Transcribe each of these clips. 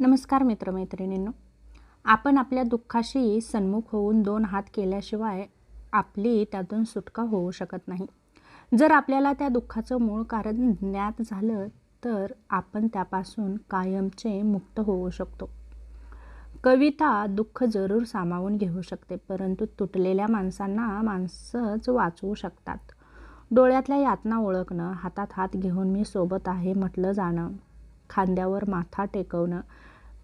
नमस्कार मित्रमैत्रिणींनो. आपण आपल्या दुःखाशी सन्मुख होऊन दोन हात केल्याशिवाय आपली त्यातून सुटका होऊ शकत नाही. जर आपल्याला त्या दुःखाचं मूळ कारण ज्ञात झालं तर आपण त्यापासून कायमचे मुक्त होऊ शकतो. कविता दुःख जरूर सामावून घेऊ शकते परंतु तुटलेल्या माणसांना माणसंच वाचवू शकतात. डोळ्यातल्या यातना ओळखणं हातात हात घेऊन मी सोबत आहे म्हटलं जाणं खांद्यावर माथा टेकवणं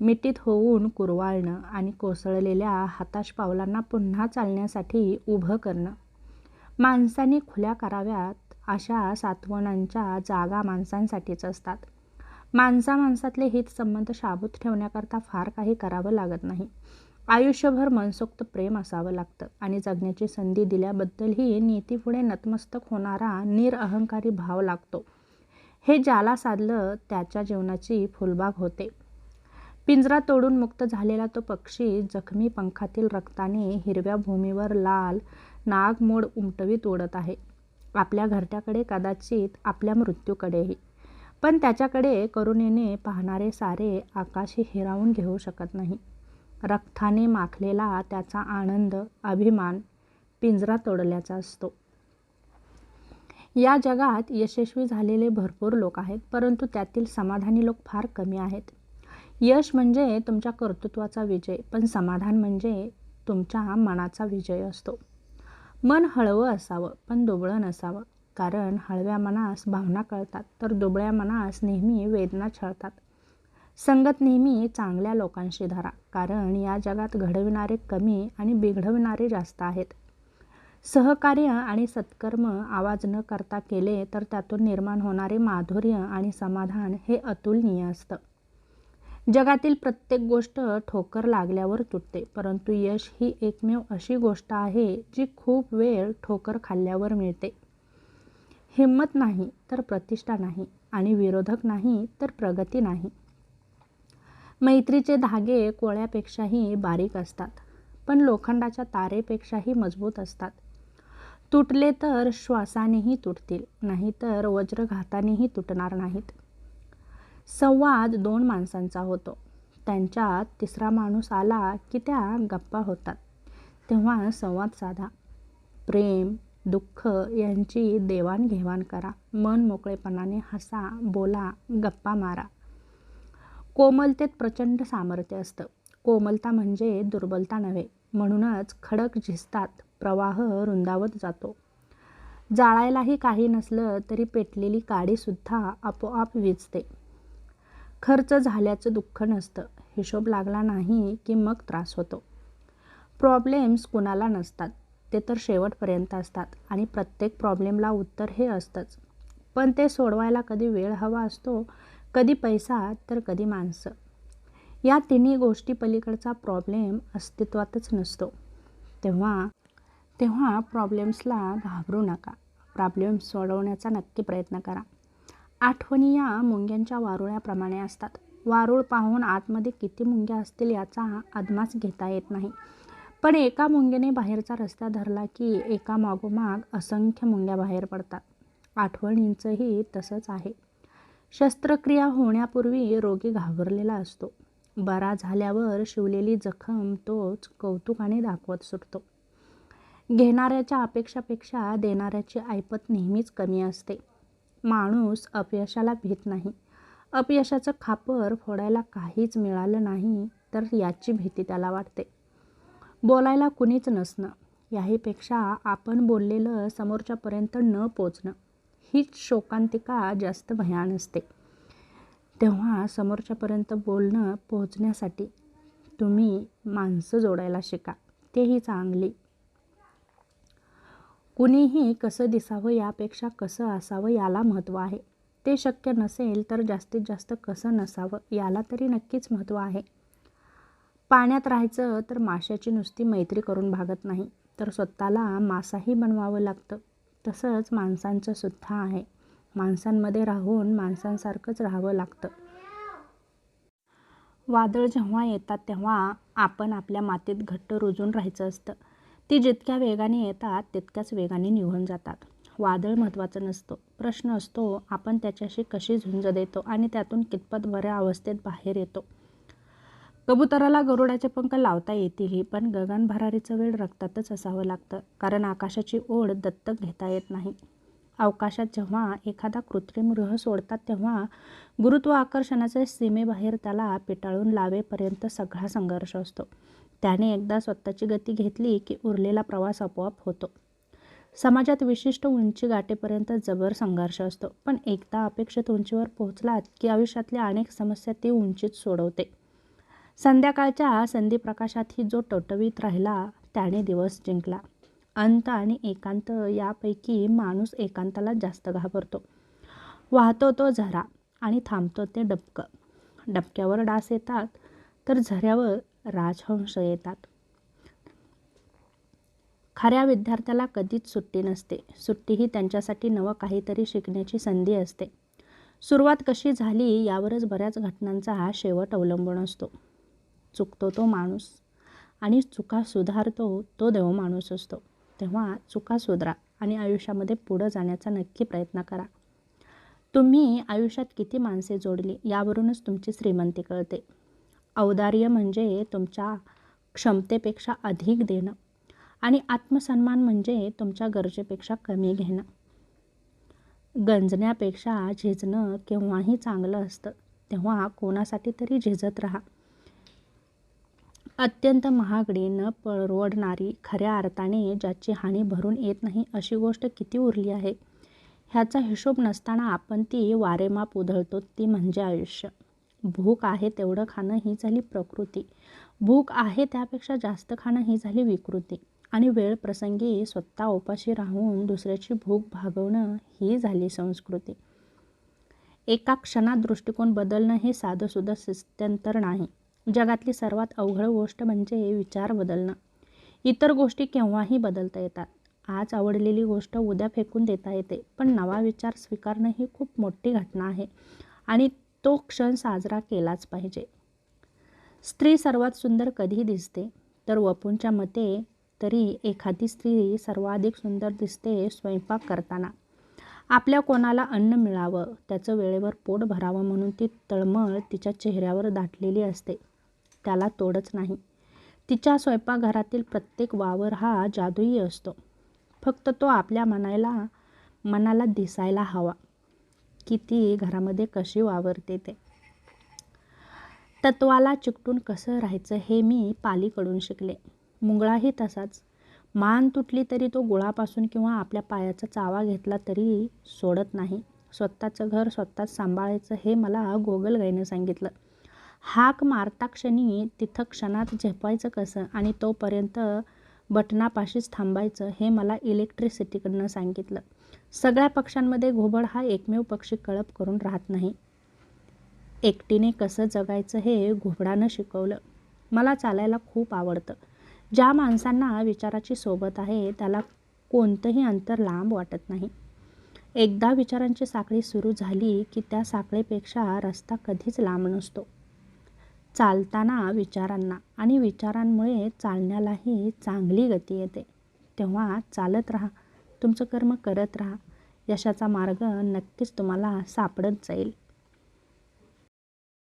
मिटीत होऊन कुरवाळणं आणि कोसळलेल्या हाताश पावलांना पुन्हा चालण्यासाठी उभं करणं. माणसांनी खुल्या कराव्यात अशा सातवणांच्या जागा माणसांसाठीच असतात. माणसा माणसातले हितसंबंध शाबूत ठेवण्याकरता फार काही करावं लागत नाही. आयुष्यभर मनसोक्त प्रेम असावं लागतं आणि जगण्याची संधी दिल्याबद्दलही नीतीपुढे नतमस्तक होणारा निरअहंकारी भाव लागतो. हे ज्याला साधलं त्याच्या जीवनाची फुलबाग होते. पिंजरा तोडून मुक्त झालेला तो पक्षी जखमी पंखातील रक्ताने हिरव्या भूमीवर लाल नागमोड उमटवीत ओढत आहे. आपल्या घरट्याकडे कदाचित आपल्या मृत्यूकडेही. पण त्याच्याकडे करुणेने पाहणारे सारे आकाशी हिरावून घेऊ शकत नाही. रक्ताने माखलेला त्याचा आनंद अभिमान पिंजरा तोडल्याचा असतो. या जगात यशस्वी झालेले भरपूर लोक आहेत परंतु त्यातील समाधानी लोक फार कमी आहेत. यश म्हणजे तुमच्या कर्तृत्वाचा विजय पण समाधान म्हणजे तुमच्या मनाचा विजय असतो. मन हळवं असावं पण दुबळं नसावं. कारण हळव्या मनास भावना कळतात तर दुबळ्या मनास नेहमी वेदना छळतात. संगत नेहमी चांगल्या लोकांशी धरा कारण या जगात घडविणारे कमी आणि बिघडविणारे जास्त आहेत. सहकार्य आणि सत्कर्म आवाज न करता केले तर त्यातून निर्माण होणारे माधुर्य आणि समाधान हे अतुलनीय असतं. जगातील प्रत्येक गोष्ट ठोकर लागल्यावर तुटते परंतु यश ही एकमेव अशी गोष्ट आहे जी खूप वेळ ठोकर खाल्ल्यावर मिळते. हिंमत नाही तर प्रतिष्ठा नाही आणि विरोधक नाही तर प्रगती नाही. मैत्रीचे धागे कोळ्यापेक्षाही बारीक असतात पण लोखंडाच्या तारेपेक्षाही मजबूत असतात. तुटले तर श्वासानेही तुटतील नाहीतर वज्रघातानेही तुटणार नाहीत. संवाद दोन माणसांचा होतो. त्यांच्यात तिसरा माणूस आला की त्या गप्पा होतात. तेव्हा संवाद साधा. प्रेम दुःख यांची देवाणघेवाण करा. मन मोकळेपणाने हसा बोला गप्पा मारा. कोमलतेत प्रचंड सामर्थ्य असतं. कोमलता म्हणजे दुर्बलता नव्हे म्हणूनच खडक झिजतात. प्रवाह रुंदावत जातो. जाळायलाही काही नसलं तरी पेटलेली काडीसुद्धा आपोआप विजते. खर्च झाल्याचं दुःख नसतं. हिशोब लागला नाही की मग त्रास होतो. प्रॉब्लेम्स कुणाला नसतात. ते तर शेवटपर्यंत असतात आणि प्रत्येक प्रॉब्लेमला उत्तर हे असतंच. पण ते सोडवायला कधी वेळ हवा असतो कधी पैसा तर कधी माणसं. या तिन्ही गोष्टी पलीकडचा प्रॉब्लेम अस्तित्वातच नसतो. तेव्हा तेव्हा प्रॉब्लेम्सला घाबरू नका. प्रॉब्लेम्स सोडवण्याचा नक्की प्रयत्न करा. आठवणी या मुंग्यांच्या वारुळ्याप्रमाणे असतात. वारूळ पाहून आतमध्ये किती मुंग्या असतील याचा अदमास घेता येत नाही. पण एका मुंग्याने बाहेरचा रस्ता धरला की एका मागोमाग असंख्य मुंग्या बाहेर पडतात. आठवणींचंही तसंच आहे. शस्त्रक्रिया होण्यापूर्वी रोगी घाबरलेला असतो. बरा झाल्यावर शिवलेली जखम तोच कौतुकाने दाखवत सुटतो. घेणाऱ्याच्या अपेक्षापेक्षा देणाऱ्याची ऐपत नेहमीच कमी असते. माणूस अपयशाला भीत नाही. अपयशाचं खापर फोडायला काहीच मिळालं नाही तर याची भीती त्याला वाटते. बोलायला कुणीच नसणं. याहीपेक्षा आपण बोललेलं समोरच्यापर्यंत न पोचणं हीच शोकांतिका जास्त भयान असते. तेव्हा समोरच्यापर्यंत बोलणं पोहोचण्यासाठी तुम्ही माणसं जोडायला शिका. तेही चांगली. कुणीही कसं दिसावं यापेक्षा कसं असावं याला महत्त्व आहे. ते शक्य नसेल तर जास्तीत जास्त कसं नसावं याला तरी नक्कीच महत्त्व आहे. पाण्यात राहायचं तर माशाची नुसती मैत्री करून भागत नाही तर स्वतःला मासाही बनवावं लागतं. तसंच माणसांचं सुद्धा आहे. माणसांमध्ये राहून माणसांसारखंच राहावं लागतं. वादळ जेव्हा येतात तेव्हा आपण आपल्या मातीत घट्ट रुजून राहायचं असतं. ती जितक्या वेगाने येतात तितक्याच वेगाने निघून जातात. वादळ महत्त्वाचं नसतो. प्रश्न असतो आपण त्याच्याशी कशी झुंज देतो आणि त्यातून कितपत बऱ्या अवस्थेत बाहेर येतो? कबुतराला गरुडाचे पंख लावता येतीलही पण गगन भरारीचं वेळ रक्तातच असावं लागतं कारण आकाशाची ओढ दत्तक घेता येत नाही. अवकाशात जेव्हा एखादा कृत्रिम ग्रह सोडतात तेव्हा गुरुत्व आकर्षणाच्या सीमेबाहेर त्याला पिटाळून लावेपर्यंत सगळा संघर्ष असतो. त्याने एकदा स्वतःची गती घेतली की उरलेला प्रवास आपोआप होतो. समाजात विशिष्ट उंची गाठेपर्यंत जबर संघर्ष असतो पण एकदा अपेक्षित उंचीवर पोहोचलात की आयुष्यातल्या अनेक समस्या ती उंचीत सोडवते. संध्याकाळच्या संधीप्रकाशातही जो टवटवीत राहिला त्याने दिवस जिंकला. अंत आणि एकांत यापैकी माणूस एकांताला जास्त घाबरतो. वाहतो तो झरा आणि थांबतो ते डबकं. डबक्यावर डास येतात तर झऱ्यावर राजहंस येतात. खऱ्या विद्यार्थ्याला कधीच सुट्टी नसते. सुट्टी ही त्यांच्यासाठी नवं काहीतरी शिकण्याची संधी असते. सुरुवात कशी झाली यावरच बऱ्याच घटनांचा हा शेवट अवलंबून असतो. चुकतो तो माणूस आणि चुका सुधारतो तो देव माणूस असतो. तेव्हा चुका सुधारा आणि आयुष्यामध्ये पुढं जाण्याचा नक्की प्रयत्न करा. तुम्ही आयुष्यात किती माणसे जोडली यावरूनच तुमची श्रीमंती कळते. औदार्य म्हणजे तुमच्या क्षमतेपेक्षा अधिक देणं आणि आत्मसन्मान म्हणजे तुमच्या गरजेपेक्षा कमी घेणं. गंजण्यापेक्षा झिजणं केव्हाही चांगलं असतं तेव्हा कोणासाठी तरी झिजत राहा. अत्यंत महागडी न परवडणारी खऱ्या अर्थाने ज्याची हानी भरून येत नाही अशी गोष्ट किती उरली आहे? ह्याचा हिशोब नसताना आपण ती वारेमाप उधळतो ती म्हणजे आयुष्य. भूक आहे तेवढं खाणं ही झाली प्रकृती. भूक आहे त्यापेक्षा जास्त खाणं ही झाली विकृती. आणि वेळ प्रसंगी स्वतः उपाशी राहून दुसऱ्याची भूक भागवणं ही झाली संस्कृती. एका क्षणात दृष्टिकोन बदलणं हे साधंसुद्धा सिस्त्यंतर नाही. जगातली सर्वात अवघड गोष्ट म्हणजे विचार बदलणं. इतर गोष्टी केव्हाही बदलता येतात. आज आवडलेली गोष्ट उद्या फेकून देता येते. पण नवा विचार स्वीकारणं ही खूप मोठी घटना आहे. आणि तो क्षण साजरा केलाच पाहिजे. स्त्री सर्वात सुंदर कधी दिसते तर वपूंच्या मते तरी एखादी स्त्री सर्वाधिक सुंदर दिसते स्वयंपाक करताना. आपल्या कोणाला अन्न मिळावं त्याचं वेळेवर पोट भरावं म्हणून ती तळमळ तिच्या चेहऱ्यावर दाटलेली असते. त्याला तोडच नाही. तिच्या स्वयंपाकघरातील प्रत्येक वावर हा जादूई असतो. फक्त तो आपल्या मनाला मनाला दिसायला हवा. की ती घरामध्ये कशी वावरते ते. तत्वाला चिकटून कसं राहायचं हे मी पालीकडून शिकले. मुंगळाही तसाच. मान तुटली तरी तो गुळापासून किंवा आपल्या पायाचा चावा घेतला तरी सोडत नाही. स्वतःचं घर स्वतःच सांभाळायचं हे मला गोगलगाईनं सांगितलं. हाक मारता क्षणी तिथं क्षणात झेपायचं कसं आणि तोपर्यंत बटनापाशीच थांबायचं हे मला इलेक्ट्रिसिटीकडनं सांगितलं. सगळ्या पक्ष्यांमध्ये घोबड हा एकमेव पक्षी कळप करून राहत नाही. एकटीने कसं जगायचं हे घोबडानं शिकवलं. मला चालायला खूप आवडतं. ज्या माणसांना विचाराची सोबत आहे त्याला कोणतंही अंतर लांब वाटत नाही. एकदा विचारांची साखळी सुरू झाली की त्या साखळीपेक्षा रस्ता कधीच लांब नसतो. चालताना विचारांना आणि विचारांमुळे चालण्यालाही चांगली गती येते. तेव्हा चालत राहा तुमचं कर्म करत राहा. यशाचा मार्ग नक्कीच तुम्हाला सापडत जाईल.